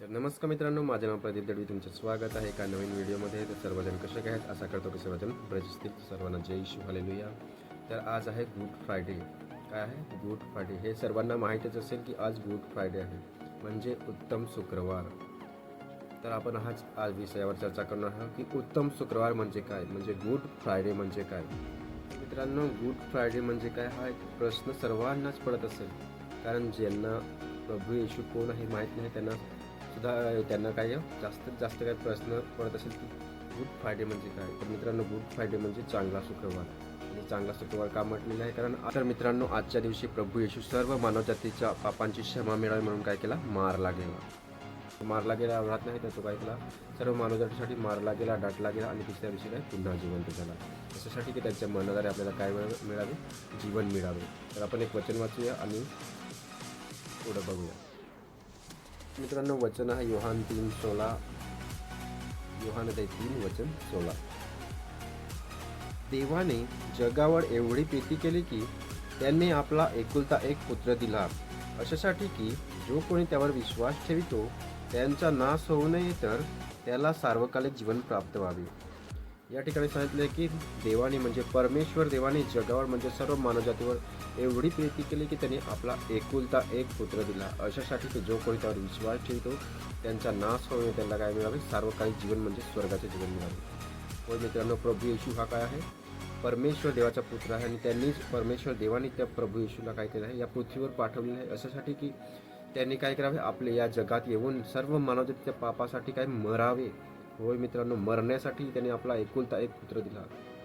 तर नमस्कार मित्रांनो माझे नाव प्रदीप दडवी तुमचं स्वागत आहे एका नवीन व्हिडिओमध्ये. तर सर्वजण कसे काय आहेत? असा करतो की सर्वजण बरेच सर्वांना जय शिव हालेलुया. तर आज आहे गुड फ्रायडे. काय आहे? Good Friday. हे सर्वांना माहीतच असेल की आज गुड फ्रायडे आहे. म्हणजे उत्तम शुक्रवार. तर आपण हाच आज विषयावर चर्चा करणार आहोत की उत्तम शुक्रवार म्हणजे काय? म्हणजे गुड फ्रायडे म्हणजे काय? मित्रांनो गुड फ्रायडे म्हणजे काय? हा एक प्रश्न सर्वांनाच पडत असेल. कारण ज्यांना प्रभू येशू कोण आहे माहीत नाही त्यांना सुद्धा त्यांना काय जास्तीत जास्त काय प्रश्न पडत असेल की गुड फ्रायडे म्हणजे काय? तर मित्रांनो गुड फ्रायडे म्हणजे चांगला शुक्रवार. आणि चांगला शुक्रवार का म्हटलेला आहे कारण तर मित्रांनो आजच्या दिवशी प्रभू येशू सर्व मानवजातीच्या पापांची क्षमा मिळावी म्हणून काय केला? मारला गेला मारला गेला राहत नाही त्याचं काय केला सर्व मानवजातीसाठी मारला गेला डाटला गेला आणि तिसऱ्या दिवशी काय? पुन्हा जिवंत झाला. त्याच्यासाठी की त्यांच्या मनाद्वारे आपल्याला काय मिळावे? जीवन मिळावे. तर आपण एक वचन वाचूया आणि पुढं बघूया. मित्रांनो वचन आहे योहान तीन सोळा योहान ते तीन वचन सोळा. देवाने जगावर एवढी प्रीती केली की त्यांनी आपला एकुलता एक पुत्र दिला. अशासाठी की जो कोणी त्यावर विश्वास ठेवितो त्यांचा नाश होऊ नये तर त्याला सार्वकालिक जीवन प्राप्त व्हावे. या ठिकाणी सांगितले की देवाने म्हणजे परमेश्वर देवाने जगावर म्हणजे सर्व मानवजातीवर एवढी प्रीती केली की त्यांनी आपला एकुलता एक पुत्र दिला. अशासाठी की जो कोणी त्यावर विश्वास ठेवतो त्यांचा नाश होऊन त्यांना काय मिळावे? सार्वकालिक जीवन म्हणजे स्वर्गाचे जीवन मिळावे. होय मित्रांनो प्रभू येशू हा काय आहे? परमेश्वर देवाचा पुत्र आहे आणि त्यांनीच परमेश्वर देवाने त्या प्रभू येशूला काय केलं आहे? या पृथ्वीवर पाठवलेलं आहे. अशासाठी की त्यांनी काय करावे? आपले या जगात येऊन सर्व मानवजातीच्या पापासाठी काय मरावे? होय मित्रांनो मरण्यासाठी त्याने आपला एकुलता एक पुत्र दिला.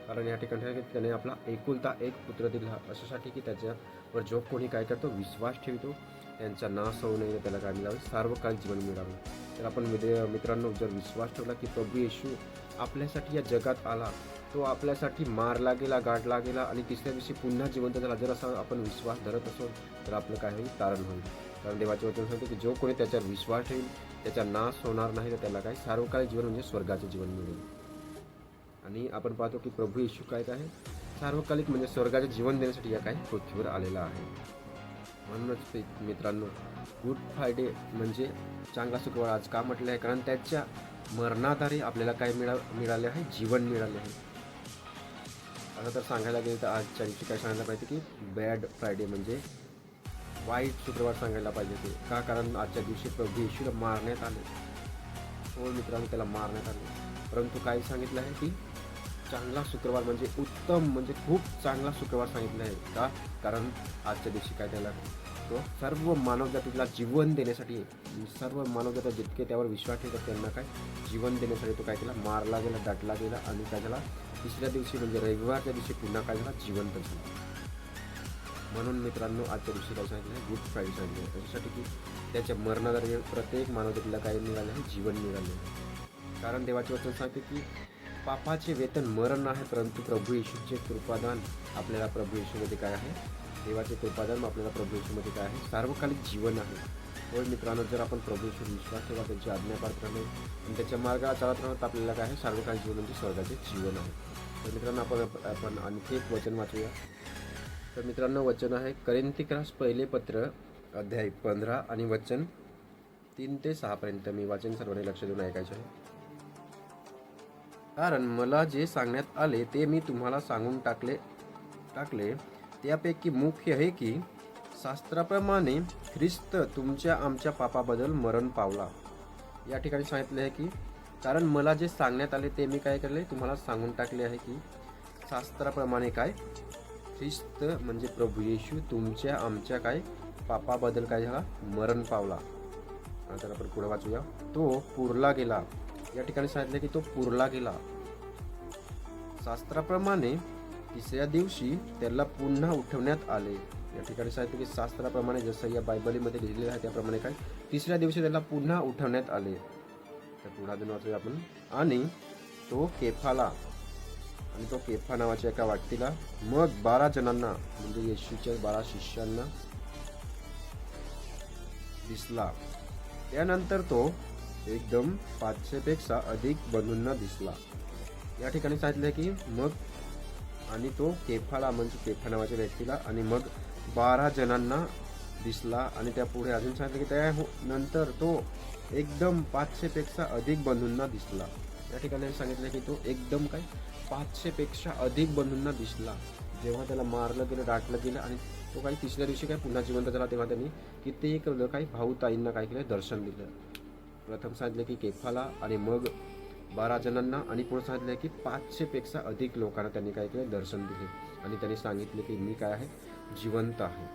कारण या ठिकाणी त्याने आपला एकुलता एक पुत्र दिला. अशासाठी की त्याच्यावर जो कोणी काय करतो विश्वास ठेवतो त्यांचा नाश होऊ नये त्याला काय मिळावे सार्वकालिक जीवन मिळावे. तर आपण मित्र- मित्रांनो जर विश्वास ठेवला की प्रभू येशू आपल्यासाठी या जगात आला तो आपल्यासाठी मारला गेला गाडला गेला आणि तिसऱ्या दिवशी पुन्हा जिवंत झाला. जर असा आपण विश्वास धरत असो तर आपलं काय होईल? तारण होईल. कारण देवाचे वचन सांगतो की जो कोणी त्याच्यावर विश्वास ठेवेल त्याचा नाश होणार नाही तर त्याला काय सार्वकालिक जीवन म्हणजे स्वर्गाचे जीवन मिळेल. आणि आपण पाहतो की प्रभू येशू काय काय आहे? सार्वकालिक म्हणजे स्वर्गाचे जीवन देण्यासाठी या काय पृथ्वीवर आलेला आहे. म्हणूनच ते मित्रांनो गुड फ्रायडे म्हणजे चांगला शुक्रवार आज का म्हटलं आहे? कारण त्याच्या मरणाद्वारे आपल्याला काय मिळा मिळाले आहे? जीवन मिळाले आहे. असं तर सांगायला गेलं तर आज त्यांची काय सांगायला पाहिजे की बॅड फ्रायडे म्हणजे वाईट शुक्रवार सांगायला पाहिजे ते. का? कारण आजच्या दिवशी प्रभू येशूला मारण्यात आले. हो मित्रांनो त्याला मारण्यात आले. परंतु काय सांगितलं आहे की चांगला शुक्रवार म्हणजे उत्तम म्हणजे खूप चांगला शुक्रवार सांगितलं आहे का? कारण आजच्या दिवशी काय त्याला तो सर्व मानवजातीला जीवन देण्यासाठी सर्व मानवजात जितके त्यावर विश्वास ठेवतात त्यांना काय? जीवन देण्यासाठी तो काय केला? मारला गेला दाटला गेला आणि काय झाला? तिसऱ्या दिवशी म्हणजे रविवारच्या दिवशी पुन्हा काय झाला? जिवंत झाला. म्हणून मित्रांनो आजच्या दिवशी काय सांगितलं? आहे गुड फ्रायडे सांगितलं. आहे त्याच्यासाठी की त्याच्या मरणादरम्यान प्रत्येक मानवजातीला काय मिळालं आहे जीवन मिळालं आहे कारण देवाचे वचन सांगते की पापाचे वेतन मरण आहे परंतु प्रभू येशूचे कृपादान आपल्याला प्रभू येशूमध्ये काय आहे? देवाचे कृपादान आपल्याला प्रभू येशूमध्ये काय आहे? सार्वकालिक जीवन आहे. होय मित्रांनो जर आपण प्रभू येशूवर विश्वास ठेवा त्यांची आज्ञापात्र राहणे आणि त्याच्या मार्गाला चालत राहत तर आपल्याला काय आहे? सार्वकालिक जीवन म्हणजे स्वर्गाचे जीवन आहे. तर मित्रांनो आपण आपण आणखी एक वचन वाचूया. तर मित्रांनो वचन आहे करिंतिक्रास पहिले पत्र अध्याय पंधरा आणि वचन तीन ते सहापर्यंत मी वाचन सर्वांनी लक्ष देऊन ऐकायचे आहे. कारण मला जे सांगण्यात आले ते मी तुम्हाला सांगून टाकले टाकले. त्यापैकी मुख्य हे की शास्त्राप्रमाणे ख्रिस्त तुमच्या आमच्या पापाबद्दल मरण पावला. या ठिकाणी सांगितले आहे की कारण मला जे सांगण्यात आले ते मी काय केले? तुम्हाला सांगून टाकले आहे की शास्त्राप्रमाणे काय? ख्रिस्त म्हणजे प्रभू येशू तुमच्या आमच्या काय पापाबद्दल काय झाला मरण पावला. नंतर आपण पुढे वाचूया. तो पुरला गेला. या ठिकाणी सांगितलं की तो पुरला गेला. शास्त्राप्रमाणे तिसऱ्या दिवशी त्याला पुन्हा उठवण्यात आले. या ठिकाणी सांगितलं की शास्त्राप्रमाणे जसं या बायबलीमध्ये लिहिलेलं आहे त्याप्रमाणे काय? तिसऱ्या दिवशी त्याला पुन्हा उठवण्यात आले. तर पुढे अजून वाचूया आपण. आणि तो केफाला आणि तो केफा नावाच्या एका व्यक्तीला मग बारा जणांना म्हणजे येशूच्या बारा शिष्यांना दिसला. त्यानंतर तो एकदम पाचशेपेक्षा अधिक बंधूंना दिसला. या ठिकाणी सांगितलं की मग आणि तो केफाला म्हणजे केफा नावाच्या व्यक्तीला आणि मग बारा जणांना दिसला. आणि त्या पुढे अजून सांगितलं की त्या हो, नंतर तो एकदम पाचशेपेक्षा अधिक बंधूंना दिसला. या ठिकाणी सांगितलं की तो एकदम काय पाचशेपेक्षा अधिक बंधूंना दिसला. जेव्हा त्याला मारलं गेलं डाटलं गेलं आणि तो काही तिसऱ्या दिवशी काय पुन्हा जिवंत झाला तेव्हा त्यांनी कित्येक काही भाऊ ताईंना काय केलं दर्शन दिलं. प्रथम सांगितलं की केफाला आणि मग बारा जणांना आणि पुढे सांगितलं की पाचशेपेक्षा अधिक लोकांना त्यांनी काय केलं दर्शन दिले. आणि त्यांनी सांगितले की मी काय आहे? जिवंत आहे.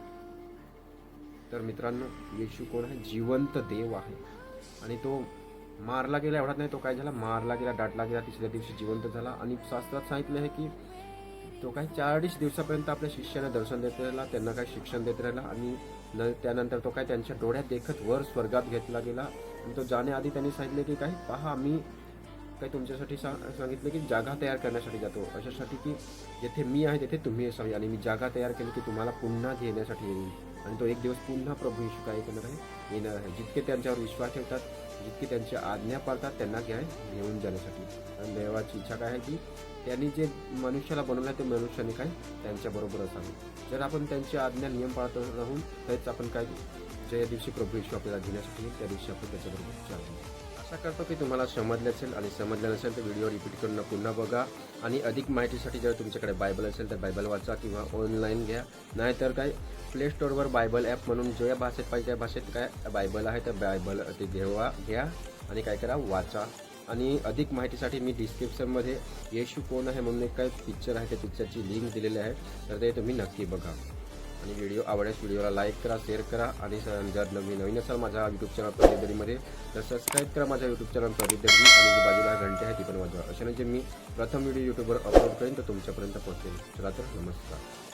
तर मित्रांनो येशू कोण आहे? जिवंत देव आहे. आणि तो मारला गेला एवढाच नाही तो काय झाला? मारला गेला डाटला गेला तिसऱ्या दिवशी जिवंत झाला. आणि शास्त्रात सांगितलं आहे की तो काय चाळीस दिवसापर्यंत आपल्या शिष्याला दर्शन देत राहिला त्यांना काय शिक्षण देत राहिला आणि न त्यानंतर तो काय त्यांच्या डोळ्यात देखत वर स्वर्गात घेतला गेला. आणि तो जाण्याआधी त्यांनी सांगितले की काय पहा मी काही तुमच्यासाठी सांग सांगितलं की जागा तयार करण्यासाठी जातो. अशासाठी की जेथे मी आहे तेथे तुम्ही असावी. आणि मी जागा तयार केली की तुम्हाला पुन्हा घेण्यासाठी येईल आणि तो एक दिवस पुन्हा प्रभू येशू काय करणार आहे? येणार आहे. जितके त्यांच्यावर विश्वास ठेवतात जितके त्यांच्या आज्ञा पाळतात त्यांना काय घेऊन जाण्यासाठी. आणि देवाची इच्छा काय आहे की त्यांनी जे मनुष्याला बनवलं ते मनुष्याने काय? त्यांच्याबरोबर असावे. जर आपण त्यांची आज्ञा नियम पाळत राहून तेच आपण काय? ज्या दिवशी प्रभू येशू आपल्याला घेण्यासाठी त्या दिवशी आपण त्याच्याबरोबर चालू आशा करतो की तुम्हाला समजले असेल आणि समजलं नसेल तर व्हिडिओ रिपीट करून पुन्हा बघा. आणि अधिक माहितीसाठी जर तुमच्याकडे बायबल असेल तर बायबल वाचा किंवा ऑनलाईन घ्या. नाहीतर काय प्ले स्टोअरवर बायबल ॲप म्हणून जो या भाषेत पाहिजे त्या भाषेत काय बायबल आहे तर बायबल ते घेवा घ्या आणि काय करा वाचा. आणि अधिक माहितीसाठी मी डिस्क्रिप्शनमध्ये येशू कोण आहे म्हणून एक काय पिक्चर आहे त्या पिक्चरची लिंक दिलेली आहे. तर ते तुम्ही नक्की बघा. आणि व्हिडिओ आवडल्यास व्हिडिओला लाईक करा शेअर करा आणि जर नवीन नवीन असाल माझ्या यूट्यूब चॅनल प्रदीपदरीमध्ये तर सबस्क्राईब करा माझ्या यूट्यूब चॅनल प्रतिदरी आणि जी बाजूला घंटे आहे ती पण वाजवा. अशाने जे मी प्रथम व्हिडिओ यूट्यूबवर अपलोड करेन तर तुमच्यापर्यंत पोहोचेल चला तर नमस्कार.